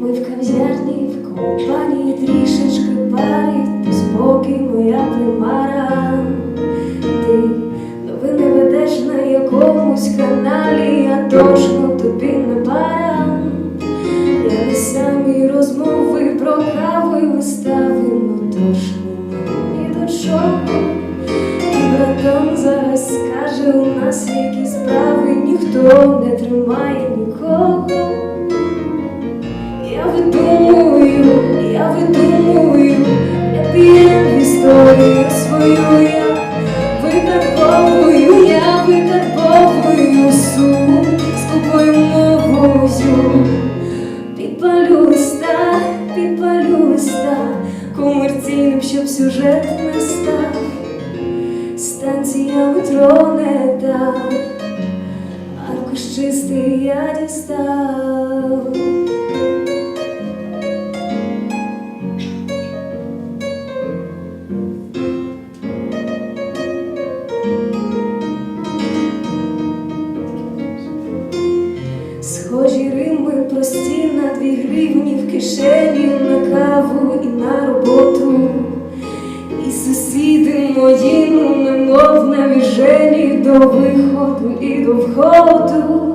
Ми в кав'ярні, в компанії трішечки пари, ти спокій моя примара. Ти новини ведеш на якомусь каналі, я точно тобі не пара. Я не самі розмови про каву і вистави, ну точно ні до чого. І зараз скаже, у нас які справи, ніхто не тримає нікого. Я видумую, я видумую, я п'єм історію свою, я викарбовую, я викарбовую сум тобою мовою. Підпалю листа, підпалю листа, комерційним, щоб сюжет не став. Станція метро не та, аркуш чистий я дістав. Немов навіжені до виходу і до входу.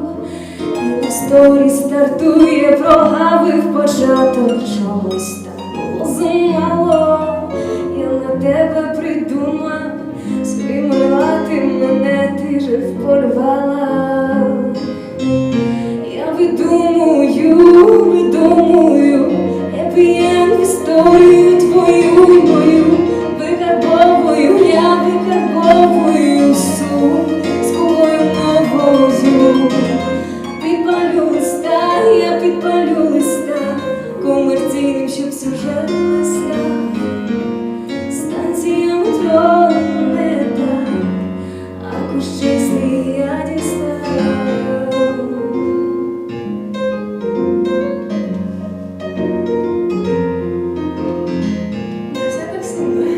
І на сторі стартує прогавив початок чогось так зумало. Я на тебе придумав, своїм рвати мене ти же впорвала. щоб сюжет не став, станція метро не так, а кущесний я дістав. Не записано.